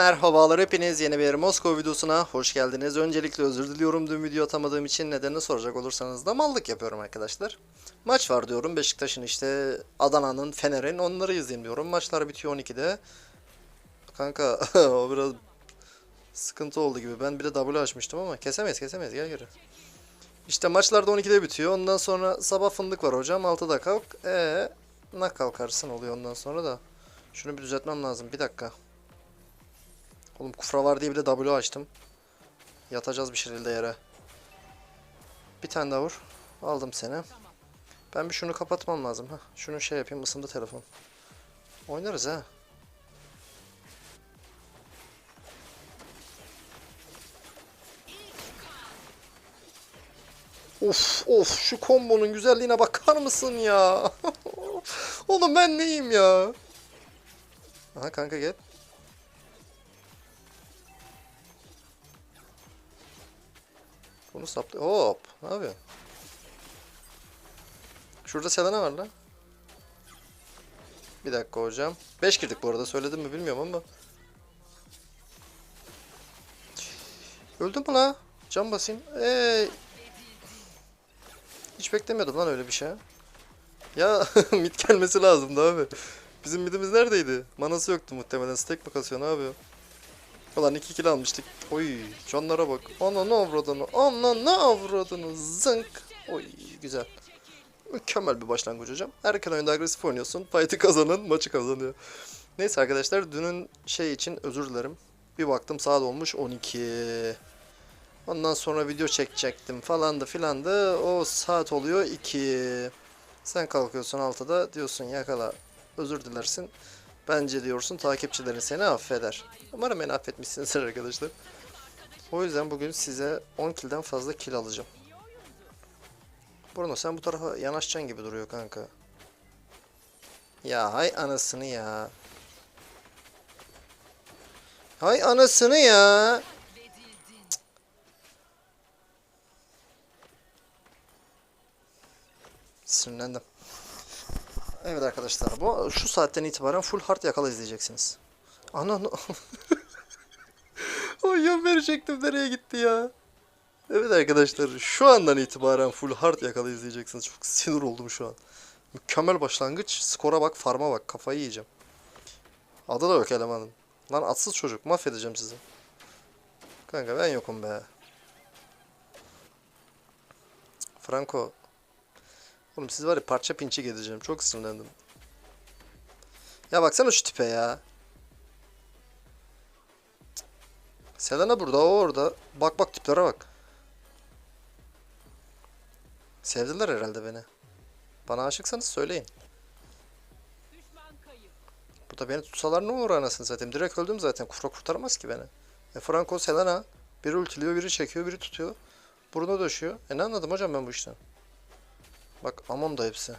merhabalar hepiniz yeni bir Moskova videosuna hoş geldiniz. Öncelikle özür diliyorum dün video atamadığım için nedenini soracak olursanız da mallık yapıyorum arkadaşlar. Maç var diyorum Beşiktaş'ın işte Adana'nın Fener'in onları izleyeyim diyorum. Maçlar bitiyor 12'de. Kanka o biraz sıkıntı oldu gibi. Ben bir de W açmıştım ama kesemeyiz kesemeyiz gel geri. İşte maçlar da 12'de bitiyor. Ondan sonra sabah fındık var hocam 6'da kalk. Eee nak kalkarsın oluyor ondan sonra da. Şunu bir düzeltmem lazım bir dakika. Oğlum kufra var diye bir de W açtım. Yatacağız bir şekilde yere. Bir tane daha vur. Aldım seni. Ben bir şunu kapatmam lazım. ha. Şunu şey yapayım ısındı telefon. Oynarız ha. Of of şu kombonun güzelliğine bakar mısın ya? Oğlum ben neyim ya? Aha kanka gel. Bunu saptı. Hop. Ne yapıyorsun? Şurada Selena var lan. Bir dakika hocam. 5 girdik bu arada. Söyledim mi bilmiyorum ama. Öldüm mü la? Can basayım. Eee. Hiç beklemiyordum lan öyle bir şey. Ya mid gelmesi lazımdı abi. Bizim midimiz neredeydi? Manası yoktu muhtemelen. Stack mi kasıyor ne? Ulan 2 kill almıştık. Oy canlara bak. Ana ne avradını. Ana ne avradını. Zınk. Oy güzel. Mükemmel bir başlangıç hocam. Erken oyunda agresif oynuyorsun. Fight'ı kazanan maçı kazanıyor. Neyse arkadaşlar dünün şey için özür dilerim. Bir baktım saat olmuş 12. Ondan sonra video çekecektim falan da filan da o saat oluyor 2. Sen kalkıyorsun 6'da diyorsun yakala özür dilersin. Bence diyorsun takipçilerin seni affeder. Umarım beni affetmişsinizdir arkadaşlar. O yüzden bugün size 10 kill'den fazla kill alacağım. Bruno sen bu tarafa yanaşacaksın gibi duruyor kanka. Ya hay anasını ya. Hay anasını ya. Cık. Sinirlendim. Evet arkadaşlar bu şu saatten itibaren full hard yakala izleyeceksiniz. Ana no. o yön verecektim nereye gitti ya? Evet arkadaşlar şu andan itibaren full hard yakala izleyeceksiniz. Çok sinir oldum şu an. Mükemmel başlangıç. Skora bak, farma bak. Kafayı yiyeceğim. Adı da yok elemanın. Lan atsız çocuk. Mahvedeceğim sizi. Kanka ben yokum be. Franco. Oğlum siz var ya parça pinçik edeceğim. Çok sinirlendim. Ya baksana şu tipe ya. Selena burada, o orada. Bak bak tiplere bak. Sevdiler herhalde beni. Bana aşıksanız söyleyin. Burada beni tutsalar ne olur anasını satayım. Direkt öldüm zaten. Kufra kurtarmaz ki beni. E Franco Selena. Biri ultiliyor, biri çekiyor, biri tutuyor. Buruna döşüyor. E ne anladım hocam ben bu işten? Bak amon da hepsi.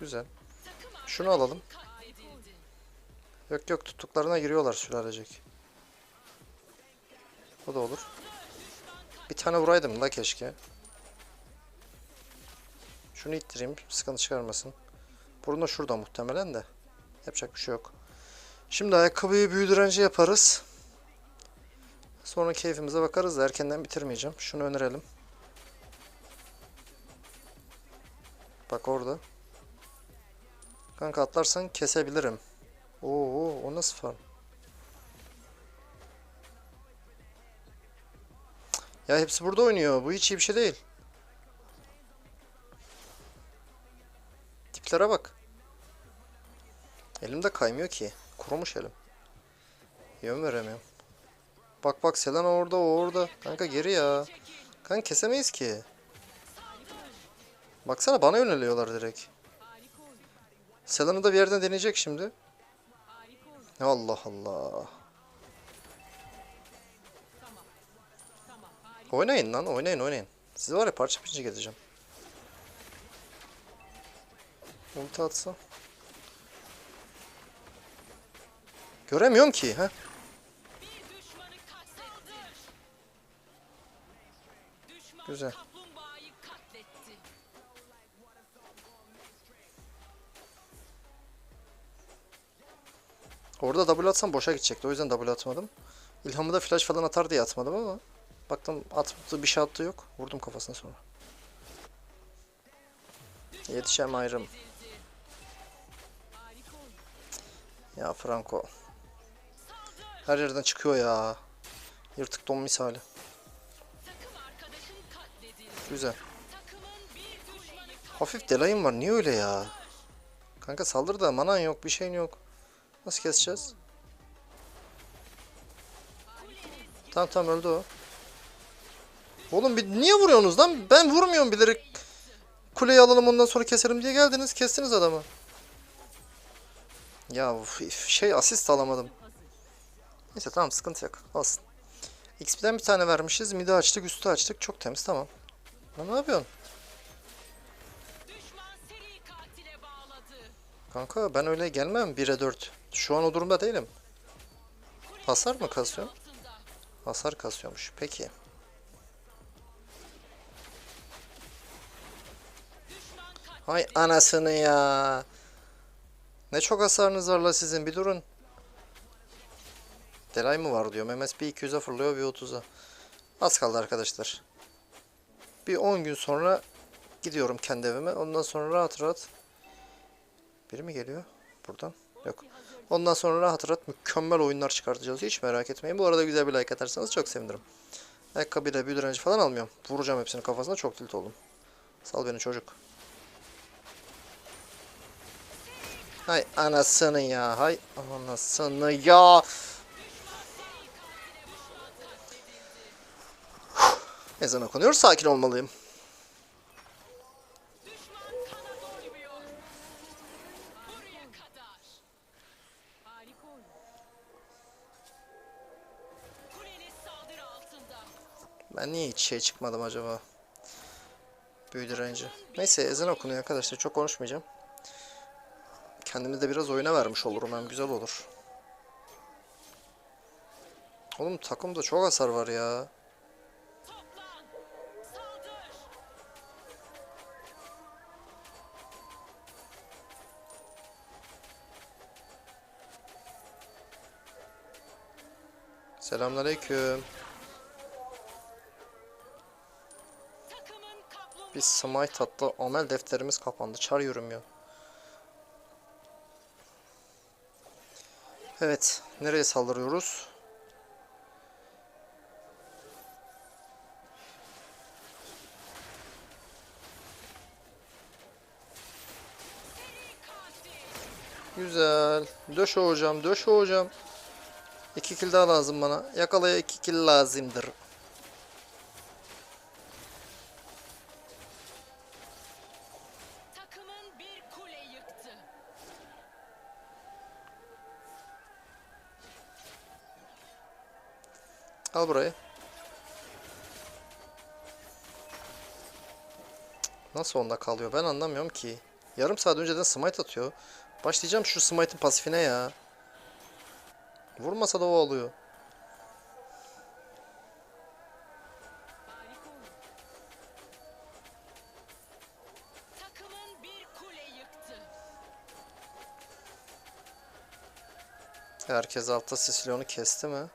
Güzel. Şunu alalım. Yok yok tuttuklarına giriyorlar sülalecek. O da olur. Bir tane vuraydım la keşke. Şunu ittireyim. Sıkıntı çıkarmasın. Burun da şurada muhtemelen de. Yapacak bir şey yok. Şimdi ayakkabıyı büyü direnci yaparız. Sonra keyfimize bakarız da erkenden bitirmeyeceğim. Şunu önerelim. Bak orada. Kanka atlarsan kesebilirim. Oo, o nasıl farm? Ya hepsi burada oynuyor. Bu hiç iyi bir şey değil. Tiplere bak. Elimde kaymıyor ki. Kurumuş elim. Yön veremiyorum. Bak bak Selena orada o orada. Kanka geri ya. Kanka kesemeyiz ki. Baksana bana yöneliyorlar direkt. Selena da bir yerden deneyecek şimdi. Allah Allah. Oynayın lan oynayın oynayın. Sizi var ya parça pinçik edeceğim. Ulti atsa. Göremiyorum ki ha. Güzel. Orada W atsam boşa gidecekti. O yüzden W atmadım. İlhamı da flash falan atar diye atmadım ama baktım attığı bir şey attığı yok. Vurdum kafasına sonra. Yetişem ayrım. Ya Franco. Her yerden çıkıyor ya. Yırtık don misali. Güzel. Hafif delayım var. Niye öyle ya? Kanka saldır da manan yok. Bir şeyin yok. Nasıl keseceğiz? Tamam tamam öldü o. Oğlum bir niye vuruyorsunuz lan? Ben vurmuyorum bilerek. Kuleyi alalım ondan sonra keserim diye geldiniz. Kestiniz adamı. Ya şey asist alamadım. Neyse tamam sıkıntı yok. Olsun. XP'den bir tane vermişiz. Midi açtık, üstü açtık. Çok temiz tamam. Lan ne yapıyorsun? Kanka ben öyle gelmem 1'e 4. Şu an o durumda değilim. Hasar mı kasıyor? altında. Hasar kasıyormuş. Peki. Hay anasını ya. Ne çok hasarınız var la sizin bir durun. Delay mı var diyor. MS bir 200'e fırlıyor bir 30'a. Az kaldı arkadaşlar. Bir 10 gün sonra gidiyorum kendi evime. Ondan sonra rahat rahat. Biri mi geliyor? Buradan. Yok. Ondan sonra rahat rahat mükemmel oyunlar çıkartacağız. Hiç merak etmeyin. Bu arada güzel bir like atarsanız çok sevinirim. Ayakkabıyla büyü direnci falan almıyorum. Vuracağım hepsini kafasına. Çok tilt oldum. Sal beni çocuk. Hay anasını ya. Hay anasını ya. Ezan okunuyor. Sakin olmalıyım. Ben niye hiç şey çıkmadım acaba? Büyü. Neyse ezan okunuyor arkadaşlar. Çok konuşmayacağım. Kendimi de biraz oyuna vermiş olurum hem güzel olur. Oğlum takımda çok hasar var ya. Selamünaleyküm. Bir smite attı. Amel defterimiz kapandı. Çar yürümüyor. Evet. Nereye saldırıyoruz? Güzel. Döş hocam, döş hocam. İki kill daha lazım bana. Yakalaya iki kill lazımdır. Al burayı. Nasıl onda kalıyor? Ben anlamıyorum ki. Yarım saat önceden smite atıyor. Başlayacağım şu smite'ın pasifine ya. Vurmasa da o yıktı. Herkes altta Sicilyon'u kesti mi?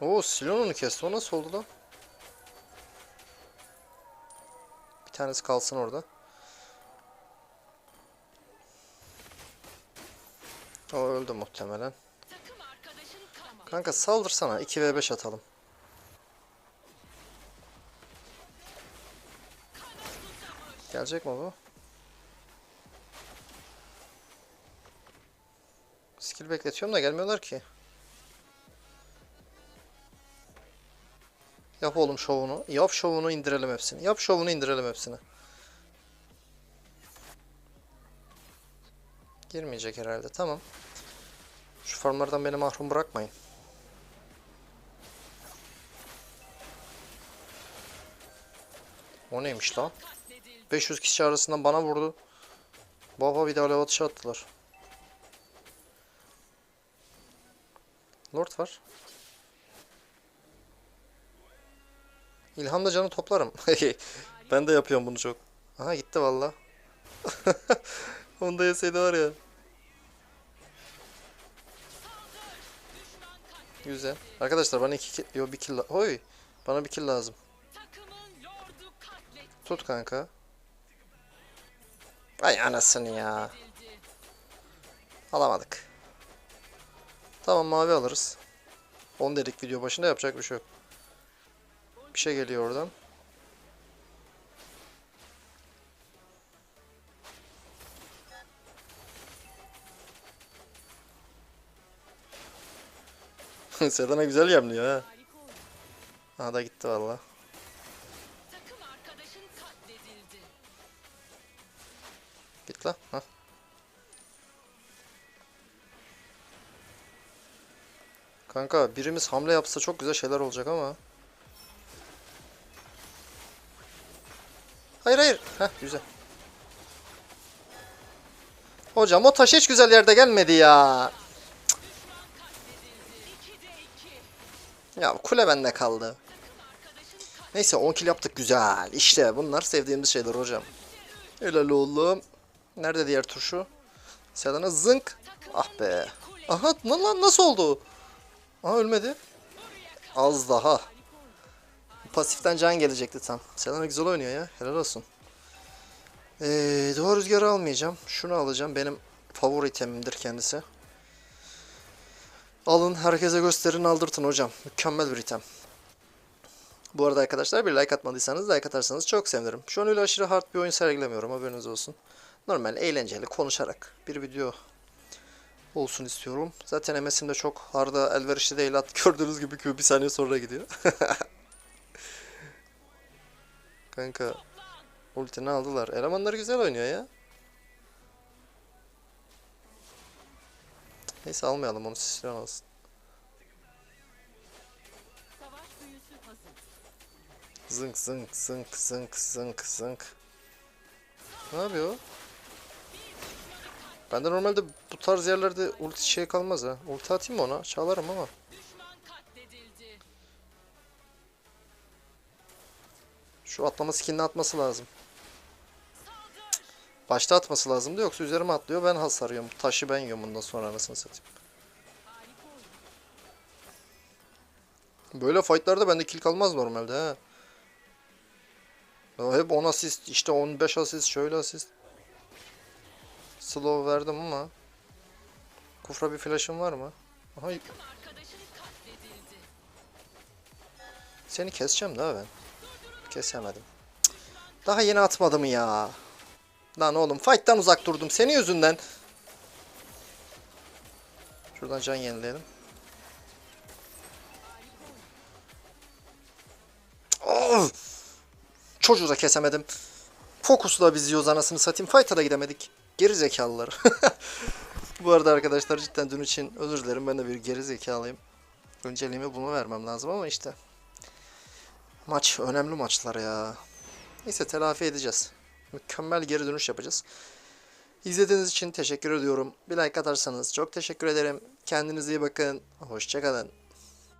Oo Silon onu kesti. O nasıl oldu lan? Bir tanesi kalsın orada. O öldü muhtemelen. Kanka saldırsana 2v5 atalım. Gelecek mi bu? Skill bekletiyorum da gelmiyorlar ki. Yap oğlum şovunu. Yap şovunu indirelim hepsini. Yap şovunu indirelim hepsini. Girmeyecek herhalde. Tamam. Şu farmlardan beni mahrum bırakmayın. O neymiş lan? Katledildi. 500 kişi arasından bana vurdu. Baba bir de alev attılar. Lord var. İlhamda canı toplarım. ben de yapıyorum bunu çok. Aha gitti valla. Onu da yeseydi var ya. Güzel. Arkadaşlar bana iki kill... Yo bir kill... Oy. Bana bir kill lazım. Tut kanka. Ay anasını ya. Alamadık. Tamam mavi alırız. 10 dedik video başında yapacak bir şey yok. Bir şey geliyor oradan. Sedana güzel yemliyor ha. Aha da gitti valla. Git la. Ha. Kanka birimiz hamle yapsa çok güzel şeyler olacak ama. Hayır hayır. Heh güzel. Hocam o taş hiç güzel yerde gelmedi ya. Ya kule bende kaldı. Neyse 10 kill yaptık güzel. İşte bunlar sevdiğimiz şeyler hocam. Helal oğlum. Nerede diğer turşu? Selena zınk. Ah be. Aha lan lan nasıl oldu? Aha ölmedi. Az daha. Pasiften can gelecekti tam. Selena güzel oynuyor ya. Helal olsun. Ee, duvar rüzgarı almayacağım. Şunu alacağım. Benim favori itemimdir kendisi. Alın herkese gösterin aldırtın hocam. Mükemmel bir item. Bu arada arkadaşlar bir like atmadıysanız like atarsanız çok sevinirim. Şu an öyle aşırı hard bir oyun sergilemiyorum haberiniz olsun. Normal eğlenceli konuşarak bir video olsun istiyorum. Zaten MS'im de çok hard'a elverişli değil. At gördüğünüz gibi bir saniye sonra gidiyor. Kanka ultini aldılar. Elemanlar güzel oynuyor ya. Neyse almayalım onu Sicilyan alsın. Zınk zınk zınk zınk zınk zınk. Ne yapıyor? o? Bende normalde bu tarz yerlerde ulti şey kalmaz ha. Ulti atayım mı ona? Çalarım ama. Şu atlama skillini atması lazım. Başta atması lazımdı yoksa üzerime atlıyor ben hasar yiyorum. Taşı ben yiyorum bundan sonra anasını satayım. Böyle fightlarda bende kill kalmaz normalde ha. Hep 10 asist işte 15 asist şöyle asist. Slow verdim ama. Kufra bir flash'ın var mı? Aha. Seni keseceğim daha ben. Kesemedim. Daha yeni atmadım ya. Lan oğlum fight'tan uzak durdum senin yüzünden. Şuradan can yenileyelim. Oh! Çocuğu da kesemedim. Fokusla biz yiyoruz anasını satayım. Fight'a da gidemedik. Geri zekalılar. Bu arada arkadaşlar cidden dün için özür dilerim. Ben de bir geri zekalıyım. Önceliğimi bunu vermem lazım ama işte. Maç önemli maçlar ya. Neyse telafi edeceğiz. Mükemmel geri dönüş yapacağız. İzlediğiniz için teşekkür ediyorum. Bir like atarsanız çok teşekkür ederim. Kendinize iyi bakın. Hoşçakalın.